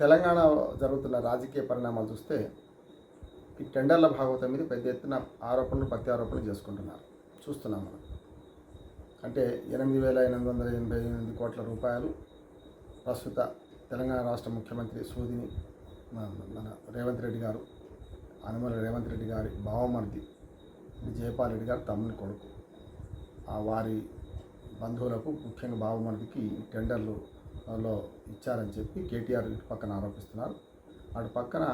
తెలంగాణ జరుగుతున్న రాజకీయ పరిణామాలు చూస్తే ఈ టెండర్ల భాగవతం మీద పెద్ద ఎత్తున ఆరోపణలు ప్రత్యారోపణలు చేసుకుంటున్నారు. చూస్తున్నాం మనం. అంటే ఎనిమిది వేల ఎనిమిది వందల ఎనభై ఎనిమిది కోట్ల రూపాయలు ప్రస్తుత తెలంగాణ రాష్ట్ర ముఖ్యమంత్రి సూదిని మన- మన రేవంత్ రెడ్డి గారు అనుమల రేవంత్ రెడ్డి గారి బావమర్ది జయపాల్ రెడ్డి గారు తమ్ముని కొడుకు. ఆ వారి బంధువులకు ముఖ్యంగా బావమర్దికి టెండర్లు లో ఇచ్చారని చెప్పి కేటీఆర్ ఇటు పక్కన ఆరోపిస్తున్నారు. అటు పక్కన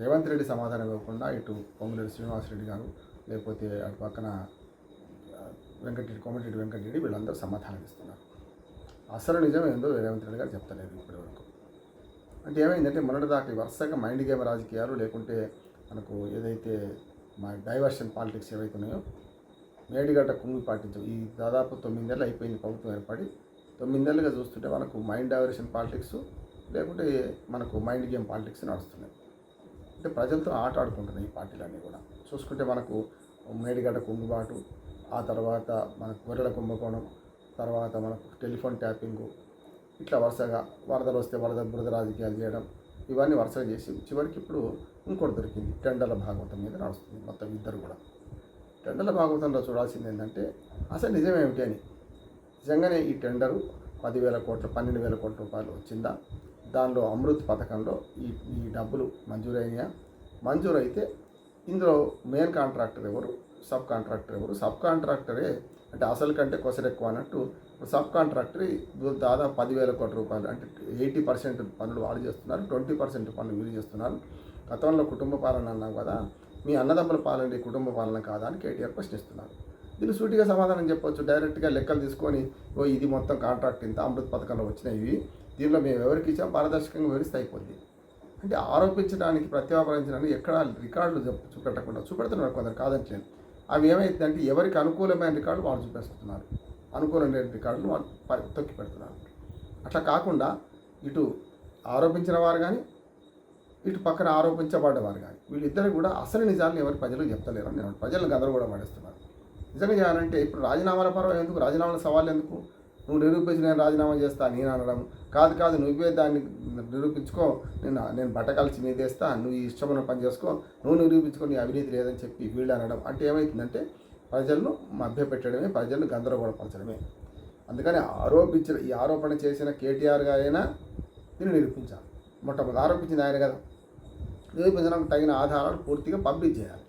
రేవంత్ రెడ్డి సమాధానం ఇవ్వకుండా ఇటు పొంగులేటి శ్రీనివాసరెడ్డి గారు లేకపోతే అటు పక్కన వెంకటరెడ్డి కోమటిరెడ్డి వెంకటరెడ్డి వీళ్ళందరూ సమాధానం ఇస్తున్నారు. అసలు నిజం ఏందో రేవంత్ రెడ్డి గారు చెప్తలేదు ఇప్పటి వరకు. అంటే ఏమైందంటే మొన్నటిదాకా దాకా వరుసగా మైండ్ గేమ్ రాజకీయాలు లేకుంటే మనకు ఏదైతే మా డైవర్షన్ పాలిటిక్స్ ఏవైతే ఉన్నాయో మేడిగడ్డ కుంగి పాటించవు ఈ దాదాపు తొమ్మిదేళ్ళు అయిపోయింది ప్రభుత్వం ఏర్పడి తొమ్మిదేళ్ళుగా చూస్తుంటే మనకు మైండ్ డైవర్షన్ పాలిటిక్స్ లేకుంటే మనకు మైండ్ గేమ్ పాలిటిక్స్ నడుస్తున్నాయి. అంటే ప్రజలతో ఆట ఆడుకుంటున్నాయి ఈ పార్టీలన్నీ కూడా. చూసుకుంటే మనకు మేడిగడ్డ కుంగుబాటు ఆ తర్వాత మనకు గొర్రెల కుంభకోణం తర్వాత మనకు టెలిఫోన్ ట్యాపింగు ఇట్లా వరుసగా వరదలు వస్తే వరద బురద రాజకీయాలు చేయడం ఇవన్నీ వరుసగా చేసి చివరికి ఇప్పుడు ఇంకోటి దొరికింది టెండర్ల భాగవతం మీద నడుస్తుంది మొత్తం ఇద్దరు కూడా. టెండర్ల భాగవతంలో చూడాల్సింది ఏంటంటే అసలు నిజమేమిటి అని నిజంగానే ఈ టెండరు పదివేల కోట్ల పన్నెండు వేల కోట్ల రూపాయలు వచ్చిందా? దానిలో అమృత్ పథకంలో ఈ ఈ డబ్బులు మంజూరైనయా? మంజూరైతే ఇందులో మెయిన్ కాంట్రాక్టర్ ఎవరు? సబ్ కాంట్రాక్టర్ ఎవరు? సబ్ కాంట్రాక్టరే అంటే అసలు కంటే కొసరు ఎక్కువ అన్నట్టు సబ్ కాంట్రాక్టర్ దాదాపు పదివేల కోట్ల రూపాయలు అంటే ఎయిటీ పర్సెంట్ పనులు వాళ్ళు చేస్తున్నారు ట్వంటీ పర్సెంట్ పనులు వీళ్ళు చేస్తున్నారు. గతంలో కుటుంబ పాలన అన్నాం కదా మీ అన్నదమ్ముల పాలన ఈ కుటుంబ పాలన కాదా అని కేటీఆర్ ప్రశ్నిస్తున్నారు. దీన్ని సూటిగా సమాధానం చెప్పొచ్చు. డైరెక్ట్గా లెక్కలు తీసుకొని ఓ ఇది మొత్తం కాంట్రాక్ట్ ఇంత అమృత్ పథకంలో వచ్చినాయి దీనిలో మేము ఎవరికి ఇచ్చాం? పారదర్శకంగా వివరిస్తే అయిపోద్ది. అంటే ఆరోపించడానికి ప్రత్యాపరించడానికి ఎక్కడ రికార్డులు చూపెట్టకుండా చూపెడుతున్నారు కొందరు కాదంటలేదు అవి ఏమైందంటే ఎవరికి అనుకూలమైన రికార్డులు వాళ్ళు చూపిస్తున్నారు. అనుకూలమైన రికార్డులు వాళ్ళు తొక్కి పెడుతున్నారు. అట్లా కాకుండా ఇటు ఆరోపించిన వారు కానీ ఇటు పక్కన ఆరోపించబడ్డవారు కానీ వీళ్ళిద్దరు కూడా అసలు నిజాలను ఎవరు ప్రజలకు చెప్తలేరు. అని నేను ప్రజలను గందరగోళం పడేస్తున్నారు నిజంగా చేయాలంటే ఇప్పుడు రాజీనామాల పర్వం ఎందుకు? రాజీనామాల సవాళ్ళు ఎందుకు? నువ్వు నిరూపించి నేను రాజీనామా చేస్తా నేను అనడం. కాదు కాదు నువ్వే దాన్ని నిరూపించుకో. నేను నేను కలిసి నీదేస్తా నువ్వు ఇష్టమైన పని చేసుకో. నువ్వు నిరూపించుకో నీ అవినీతి లేదని చెప్పి వీళ్ళు అనడం. అంటే ఏమవుతుందంటే ప్రజలను మభ్యపెట్టడమే ప్రజలను గందరగోళపరచడమే. అందుకని ఆరోపించిన ఈ ఆరోపణ చేసిన కేటీఆర్ గారైనా దీన్ని నిరూపించాలి. మొట్టమొదటి ఆరోపించింది ఆయన కదా. నిరూపించడానికి తగిన ఆధారాలు పూర్తిగా పబ్లిష్ చేయాలి.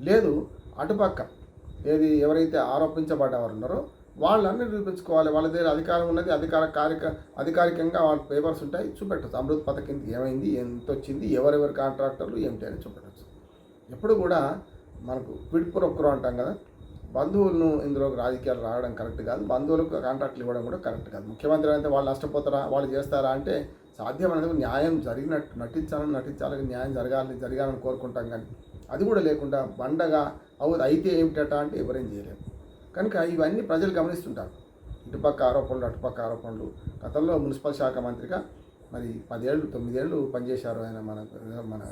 లేదు అటుపక్క ఏది ఎవరైతే ఆరోపించబడ్డవారు ఉన్నారో వాళ్ళని నిరూపించుకోవాలి. వాళ్ళ దగ్గర అధికారం ఉన్నది అధికార కారిక అధికారికంగా వాళ్ళ పేపర్స్ ఉంటాయి చూపెట్టచ్చు. అమృత్ పథకం ఏమైంది ఎంత వచ్చింది ఎవరెవరి కాంట్రాక్టర్లు ఏమిటి అని చూపెట్టచ్చు. ఎప్పుడు కూడా మనకు పిడిపురొక్కరు అంటాం కదా. బంధువులను ఇందులో రాజకీయాలు రావడం కరెక్ట్ కాదు. బంధువులకు కాంట్రాక్ట్లు ఇవ్వడం కూడా కరెక్ట్ కాదు. ముఖ్యమంత్రి అయితే వాళ్ళు నష్టపోతారా వాళ్ళు చేస్తారా అంటే సాధ్యమైనది న్యాయం జరిగినట్టు నటించాలని నటించాలని న్యాయం జరగాలని జరగాలని కోరుకుంటాం కానీ అది కూడా లేకుండా బండగా అవు అయితే ఏమిటట అంటే ఎవరేం చేయలేము కనుక ఇవన్నీ ప్రజలు గమనిస్తుంటారు. ఇటుపక్క ఆరోపణలు అటుపక్క ఆరోపణలు. గతంలో మున్సిపల్ శాఖ మంత్రిగా మరి పదేళ్ళు తొమ్మిదేళ్ళు పనిచేశారు ఆయన మన మన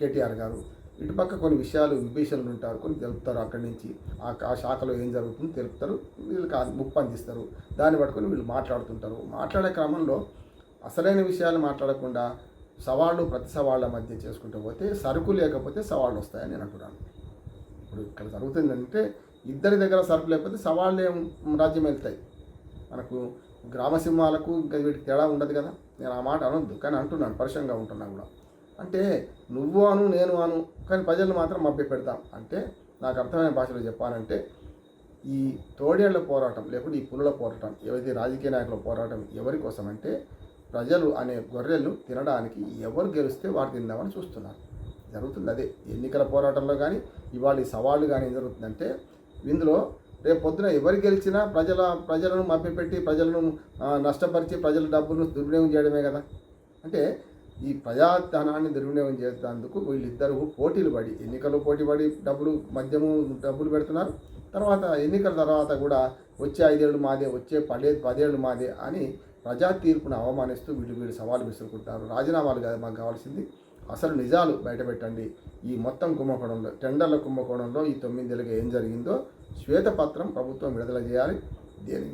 కేటీఆర్ గారు. ఇటుపక్క కొన్ని విషయాలు విభీషణలు ఉంటారు కొన్ని తెలుపుతారు అక్కడి నుంచి. ఆ శాఖలో ఏం జరుగుతుందో తెలుపుతారు. వీళ్ళు కాదు ముప్పు అందిస్తారు. దాన్ని పట్టుకొని వీళ్ళు మాట్లాడుతుంటారు. మాట్లాడే క్రమంలో అసలైన విషయాలు మాట్లాడకుండా సవాళ్ళు ప్రతి సవాళ్ళ మధ్య చేసుకుంటూ పోతే సరుకు లేకపోతే సవాళ్ళు వస్తాయని నేను అంటున్నాను. ఇప్పుడు ఇక్కడ జరుగుతుందంటే ఇద్దరి దగ్గర సరుకు లేకపోతే సవాళ్ళే ఏం రాజ్యం వెళ్తాయి. మనకు గ్రామ సింహాలకు ఇంకా వీటికి తేడా ఉండదు కదా. నేను ఆ మాట అనొద్దు కానీ అంటున్నాను పరిశంగా ఉంటున్నా కూడా. అంటే నువ్వు అను నేను అను కానీ ప్రజలు మాత్రం మభ్య పెడతాం. అంటే నాకు అర్థమైన భాషలో చెప్పాలంటే ఈ తోడేళ్ళ పోరాటం లేకుంటే ఈ పులుల పోరాటం ఏవైతే రాజకీయ నాయకుల పోరాటం ఎవరి కోసం అంటే ప్రజలు అనే గొర్రెలు తినడానికి ఎవరు గెలిస్తే వారు తిందామని చూస్తున్నారు. జరుగుతుంది అదే. ఎన్నికల పోరాటంలో కానీ ఇవాళ ఈ సవాళ్ళు కానీ ఏం జరుగుతుందంటే ఇందులో రేపు పొద్దున ఎవరు గెలిచినా ప్రజల ప్రజలను మభ్యపెట్టి ప్రజలను నష్టపరిచి ప్రజల డబ్బును దుర్వినియోగం చేయడమే కదా. అంటే ఈ ప్రజాధనాన్ని దుర్వినియోగం చేసేందుకు వీళ్ళిద్దరూ పోటీలు పడి ఎన్నికల్లో పోటీ పడి డబ్బులు మద్యము డబ్బులు పెడుతున్నారు. తర్వాత ఎన్నికల తర్వాత కూడా వచ్చే ఐదేళ్ళు మాదే వచ్చే పదే పదేళ్ళు మాదే అని ప్రజా తీర్పును అవమానిస్తూ వీళ్ళు వీళ్ళు సవాలు విసురుకుంటారు రాజీనామాలు కాదు మాకు కావాల్సింది అసలు నిజాలు బయటపెట్టండి. ఈ మొత్తం కుంభకోణంలో టెండర్ల కుంభకోణంలో ఈ తొమ్మిదేళ్ళుగా ఏం జరిగిందో శ్వేతపత్రం ప్రభుత్వం విడుదల చేయాలి. దేని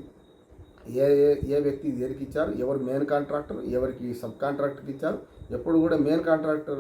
ఏ ఏ ఏ వ్యక్తి దేనికి ఇచ్చారు? ఎవరు మెయిన్ కాంట్రాక్టర్ ఎవరికి సబ్ కాంట్రాక్టర్కి ఇచ్చారు? ఎప్పుడు కూడా మెయిన్ కాంట్రాక్టర్